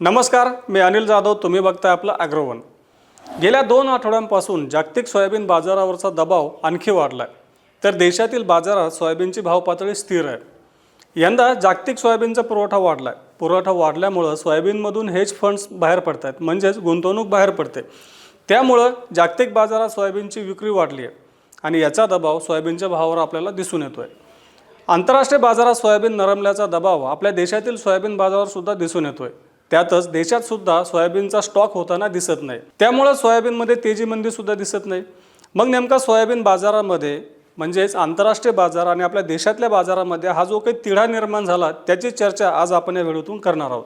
नमस्कार मी अनिल जाधव तुम्ही बघताय आपलं अग्रवन. गेल्या दोन आठवड्यांपासून जागतिक सोयाबीन बाजारावरचा दबाव आणखी वाढला आहे तर देशातील बाजारात सोयाबीनची भावपातळी स्थिर आहे. यंदा जागतिक सोयाबीनचा पुरवठा वाढला आहे पुरवठा वाढल्यामुळं सोयाबीनमधून हेज फंड्स बाहेर पडत आहेत म्हणजेच गुंतवणूक बाहेर पडते. त्यामुळं जागतिक बाजारात सोयाबीनची विक्री वाढली आहे आणि याचा दबाव सोयाबीनच्या भावावर आपल्याला दिसून येतो आहे आंतरराष्ट्रीय बाजारात सोयाबीन नरमल्याचा दबाव आपल्या देशातील सोयाबीन बाजारावर सुद्धा दिसून येतो आहे त्यातच देशात सुद्धा सोयाबीनचा स्टॉक होताना दिसत नाही. त्यामुळं सोयाबीनमध्ये तेजी मंदी सुद्धा दिसत नाही. मग नेमका सोयाबीन बाजारामध्ये म्हणजेच आंतरराष्ट्रीय बाजार आणि आपल्या देशातल्या बाजारामध्ये हा जो काही तिढा निर्माण झाला त्याची चर्चा आज आपण या व्हिडिओतून करणार आहोत.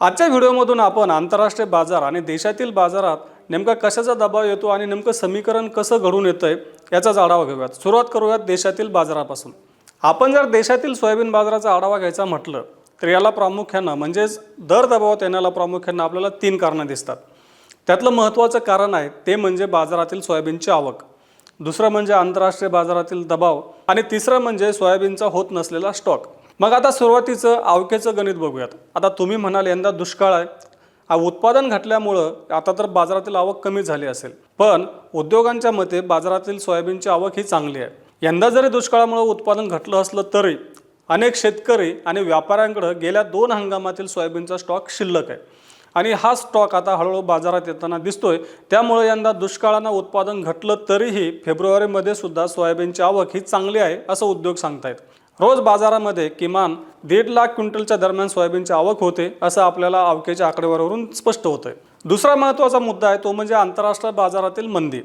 आजच्या व्हिडिओमधून आपण आंतरराष्ट्रीय बाजार आणि देशातील बाजारात नेमका कशाचा दबाव येतो आणि नेमकं समीकरण कसं घडून येतं आहे याचाच आढावा घेऊयात. सुरुवात करूयात देशातील बाजारापासून. आपण जर देशातील सोयाबीन बाजाराचा आढावा घ्यायचा म्हटलं तर याला प्रामुख्यानं म्हणजेच दर दबावात येण्याला प्रामुख्यानं आपल्याला तीन कारणं दिसतात. त्यातलं महत्त्वाचं कारण आहे ते म्हणजे बाजारातील सोयाबीनची आवक. दुसरं म्हणजे आंतरराष्ट्रीय बाजारातील दबाव. आणि तिसरं म्हणजे सोयाबीनचा होत नसलेला स्टॉक. मग आता सुरुवातीचं आवकेचं गणित बघूयात. आता तुम्ही म्हणाल यंदा दुष्काळ आहे. उत्पादन घटल्यामुळं आता तर बाजारातील आवक कमी झाली असेल. पण उद्योगांच्या मते बाजारातील सोयाबीनची आवक ही चांगली आहे. यंदा जरी दुष्काळामुळे उत्पादन घटलं असलं तरी अनेक शेतकरी आणि व्यापाऱ्यांकडं गेल्या दोन हंगामातील सोयाबीनचा स्टॉक शिल्लक आहे. आणि हा स्टॉक आता हळूहळू बाजारात येताना दिसतोय. त्यामुळे यंदा दुष्काळानं उत्पादन घटलं तरीही फेब्रुवारीमध्ये सुद्धा सोयाबीनची आवक ही चांगली आहे असं उद्योग सांगतायत. रोज बाजारामध्ये किमान दीड लाख क्विंटलच्या दरम्यान सोयाबीनची आवक होते असं आपल्याला आवकेच्या आकडेवारीवरून स्पष्ट होतंय. दुसरा महत्त्वाचा मुद्दा आहे तो म्हणजे आंतरराष्ट्रीय बाजारातील मंदी.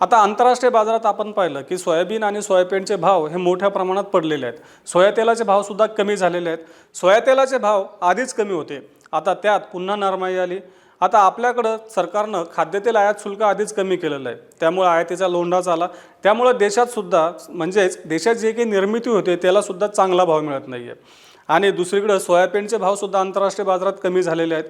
आता आंतरराष्ट्रीय बाजारात आपण पाहिलं की सोयाबीन आणि सोयाबीनचे भाव हे मोठ्या प्रमाणात पडलेले आहेत. सोयातेलाचे भावसुद्धा कमी झालेले आहेत. सोयातेलाचे भाव आधीच कमी होते. आता त्यात पुन्हा नरमाई आली. आता आपल्याकडं सरकारनं खाद्यतेल आयात शुल्क आधीच कमी केलेलं आहे. त्यामुळे आयातीचा लोंढा झाला. त्यामुळं देशातसुद्धा म्हणजेच देशात जे काही निर्मिती होते त्यालासुद्धा चांगला भाव मिळत नाही आहे आणि दुसरीकडं सोयाबीनचे भावसुद्धा आंतरराष्ट्रीय बाजारात कमी झालेले आहेत.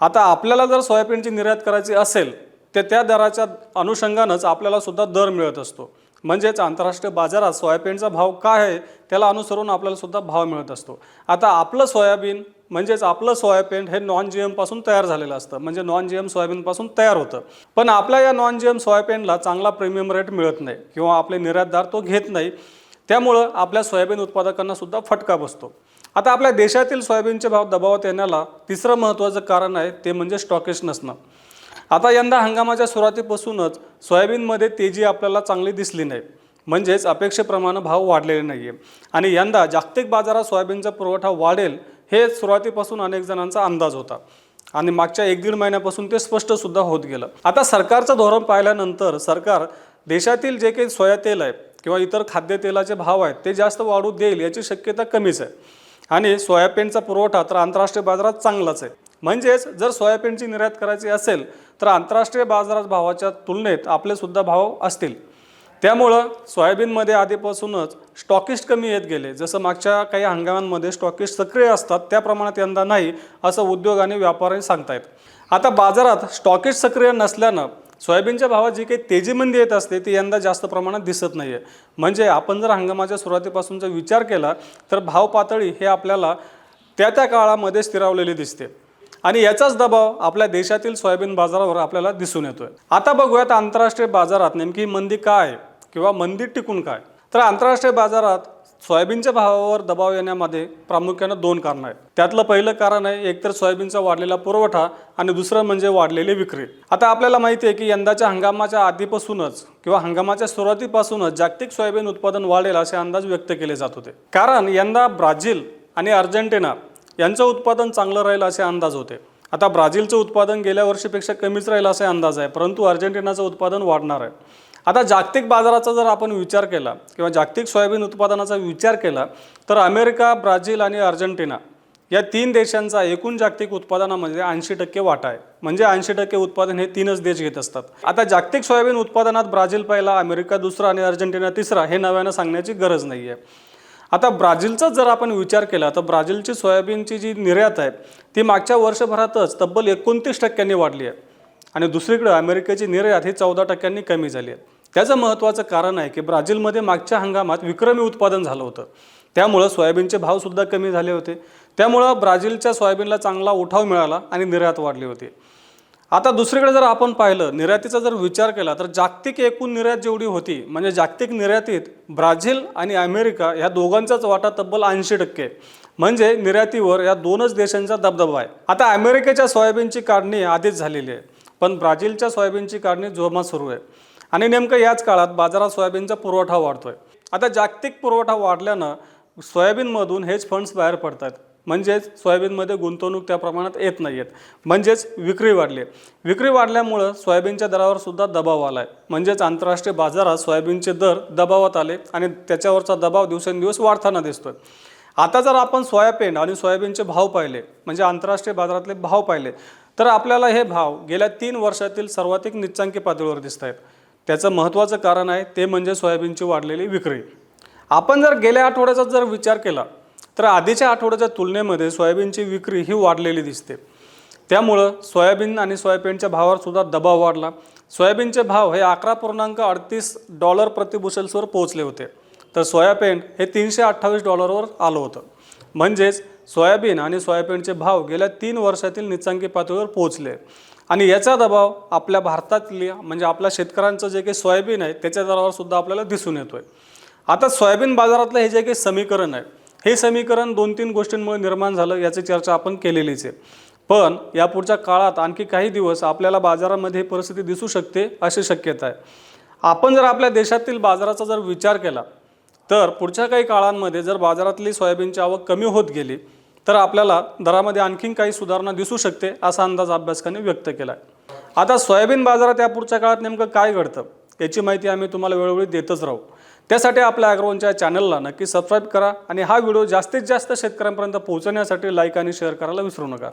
आता आपल्याला जर सोयाबीनची निर्यात करायची असेल तर त्या दराच्या अनुषंगानंच आपल्याला सुद्धा दर मिळत असतो. म्हणजेच आंतरराष्ट्रीय बाजारात सोयाबीनचा भाव काय आहे त्याला अनुसरून आपल्याला सुद्धा भाव मिळत असतो. आता आपलं सोयाबीन म्हणजेच आपलं सोयाबीन हे नॉन जी एमपासून तयार झालेलं असतं. म्हणजे नॉन जी एम सोयाबीनपासून तयार होतं. पण आपल्या या नॉन जी एम सोयाबीनला चांगला प्रीमियम रेट मिळत नाही किंवा आपले निर्यातदार तो घेत नाही. त्यामुळं आपल्या सोयाबीन उत्पादकांना सुद्धा फटका बसतो. आता आपल्या देशातील सोयाबीनचे भाव दबावात येण्याला तिसरं महत्त्वाचं कारण आहे ते म्हणजे स्टॉकेज नसणं. आता यंदा हंगामाच्या सुरुवातीपासूनच सोयाबीनमध्ये तेजी आपल्याला चांगली दिसली नाही. म्हणजेच अपेक्षेप्रमाणे भाव वाढलेले नाही आहे आणि यंदा जागतिक बाजारात सोयाबीनचा पुरवठा वाढेल हे सुरुवातीपासून अनेक जणांचा अंदाज होता. आणि मागच्या एक दीड महिन्यापासून ते स्पष्टसुद्धा होत गेलं. आता सरकारचं धोरण पाहिल्यानंतर सरकार देशातील जे काही सोया तेल आहे किंवा इतर खाद्यतेलाचे भाव आहेत ते जास्त वाढू देईल याची शक्यता कमीच आहे. आणि सोयाबीनचा पुरवठा तर आंतरराष्ट्रीय बाजारात चांगलाच आहे. म्हणजेच जर सोयाबीनची निर्यात करायची असेल तर आंतरराष्ट्रीय बाजारात भावाच्या तुलनेत आपलेसुद्धा भाव असतील. त्यामुळं सोयाबीनमध्ये आधीपासूनच स्टॉकिस्ट कमी येत गेले. जसं मागच्या काही हंगामांमध्ये स्टॉकिस्ट सक्रिय असतात त्या प्रमाणात यंदा नाही असं उद्योग आणि व्यापारी सांगतायत. आता बाजारात स्टॉकिस्ट सक्रिय नसल्यानं सोयाबीनच्या भावात जी काही तेजीमंदी येत असते ती यंदा जास्त प्रमाणात दिसत नाही आहे म्हणजे आपण जर हंगामाच्या सुरुवातीपासूनचा विचार केला तर भाव पातळी हे आपल्याला त्या त्या काळामध्ये स्थिरावलेली दिसते. आणि याचाच दबाव आपल्या देशातील सोयाबीन बाजारावर आपल्याला दिसून येतोय. आता बघूयात आंतरराष्ट्रीय बाजारात नेमकी मंदी काय आहे किंवा मंदी टिकून काय? तर आंतरराष्ट्रीय बाजारात सोयाबीनच्या भावावर दबाव येण्यामध्ये प्रामुख्यानं दोन कारणं आहेत. त्यातलं पहिलं कारण आहे एकतर सोयाबीनचा वाढलेला पुरवठा आणि दुसरं म्हणजे वाढलेली विक्री. आता आपल्याला माहिती आहे की यंदाच्या हंगामाच्या आधीपासूनच किंवा हंगामाच्या सुरुवातीपासूनच जागतिक सोयाबीन उत्पादन वाढेल असे अंदाज व्यक्त केले जात होते. कारण यंदा ब्राझील आणि अर्जेंटिना यांचं उत्पादन चांगलं राहील असे अंदाज होते. आता ब्राझीलचं उत्पादन गेल्या वर्षीपेक्षा कमीच राहील असे अंदाज आहे परंतु अर्जेंटिनाचं उत्पादन वाढणार आहे. आता जागतिक बाजाराचा जर आपण विचार केला किंवा जागतिक सोयाबीन उत्पादनाचा विचार केला तर अमेरिका ब्राझील आणि अर्जेंटिना या तीन देशांचा एकूण जागतिक उत्पादनामध्ये ऐंशी टक्के वाटा आहे. म्हणजे ऐंशी टक्के उत्पादन हे तीनच देश घेत असतात. आता जागतिक सोयाबीन उत्पादनात ब्राझील पहिला अमेरिका दुसरा आणि अर्जेंटिना तिसरा हे नव्यानं सांगण्याची गरज नाही आहे आता ब्राझीलचा जर आपण विचार केला तर ब्राझीलची सोयाबीनची जी निर्यात आहे ती मागच्या वर्षभरातच तब्बल एकोणतीस टक्क्यांनी वाढली आहे. आणि दुसरीकडे अमेरिकेची निर्यात ही चौदा टक्क्यांनी कमी झाली आहे. त्याचं महत्त्वाचं कारण आहे की ब्राझीलमध्ये मागच्या हंगामात विक्रमी उत्पादन झालं होतं. त्यामुळं सोयाबीनचे भावसुद्धा कमी झाले होते. त्यामुळं ब्राझीलच्या सोयाबीनला चांगला उठाव मिळाला आणि निर्यात वाढली होती. आता दुसरीकडे जर आपण पाहिलं निर्यातीचा जर विचार केला तर जागतिक एकूण निर्यात जेवढी होती म्हणजे जागतिक निर्यातीत ब्राझील आणि अमेरिका ह्या दोघांचाच वाटा तब्बल ऐंशी टक्के. म्हणजे निर्यातीवर या दोनच देशांचा दबदबा आहे. आता अमेरिकेच्या सोयाबीनची काढणी आधीच झालेली आहे पण ब्राझीलच्या सोयाबीनची काढणी जोमात सुरू आहे. आणि नेमकं याच काळात बाजारात सोयाबीनचा पुरवठा वाढतोय. आता जागतिक पुरवठा वाढल्यानं सोयाबीनमधून हेच फंड्स बाहेर पडतात म्हणजेच सोयाबीनमध्ये गुंतवणूक त्या प्रमाणात येत नाही आहेत म्हणजेच विक्री वाढली आहे. विक्री वाढल्यामुळं सोयाबीनच्या दरावर सुद्धा दबाव आला आहे म्हणजेच आंतरराष्ट्रीय बाजारात सोयाबीनचे दर दबावात आले आणि त्याच्यावरचा दबाव दिवसेंदिवस वाढताना दिसतोय. आता जर आपण सोयाबीन आणि सोयाबीनचे भाव पाहिले म्हणजे आंतरराष्ट्रीय बाजारातले भाव पाहिले तर आपल्याला हे भाव गेल्या तीन वर्षातील सर्वाधिक निच्चांकी पातळीवर दिसत आहेत त्याचं महत्त्वाचं कारण आहे ते म्हणजे सोयाबीनची वाढलेली विक्री. आपण जर गेल्या आठवड्याचा जर विचार केला तर आधीच्या आठवड्याच्या तुलनेमध्ये सोयाबीनची विक्री ही वाढलेली दिसते. त्यामुळं सोयाबीन आणि सोयाबीनच्या भावावर सुद्धा दबाव वाढला. सोयाबीनचे भाव हे अकरा पूर्णांक अडतीस डॉलर प्रतिबुशेल्सवर पोहोचले होते. तर सोयाबीन हे तीनशे अठ्ठावीस डॉलरवर आलं होतं. म्हणजेच सोयाबीन आणि सोयाबीनचे भाव गेल्या तीन वर्षातील निचांकी पातळीवर पोहोचले. आणि याचा दबाव आपल्या भारतातल्या म्हणजे आपल्या शेतकऱ्यांचं जे काही सोयाबीन आहे त्याच्या दरावर सुद्धा आपल्याला दिसून येतो आहे आता सोयाबीन बाजारातलं हे जे काही समीकरण आहे हे समीकरण दोन तीन गोष्टींमुळे निर्माण झालं याची चर्चा आपण केलेलीच आहे. पण यापुढच्या काळात आणखी काही दिवस आपल्याला बाजारामध्ये ही परिस्थिती दिसू शकते अशी शक्यता आहे. आपण जर आपल्या देशातील बाजाराचा जर विचार केला तर पुढच्या काही काळांमध्ये जर बाजारातली सोयाबीनची आवक कमी होत गेली तर आपल्याला दरामध्ये आणखीन काही सुधारणा दिसू शकते असा अंदाज अभ्यासकांनी व्यक्त केला आहे आता सोयाबीन बाजारात या पुढच्या काळात नेमकं काय घडतं याची माहिती आम्ही तुम्हाला वेळोवेळी देतच राहू. त्यासाठी आपल्या ॲग्रोवनच्या चॅनलला नक्की सबस्क्राईब करा आणि हा व्हिडिओ जास्तीत जास्त शेतकऱ्यांपर्यंत पोहोचवण्यासाठी लाईक आणि शेअर करायला विसरू नका.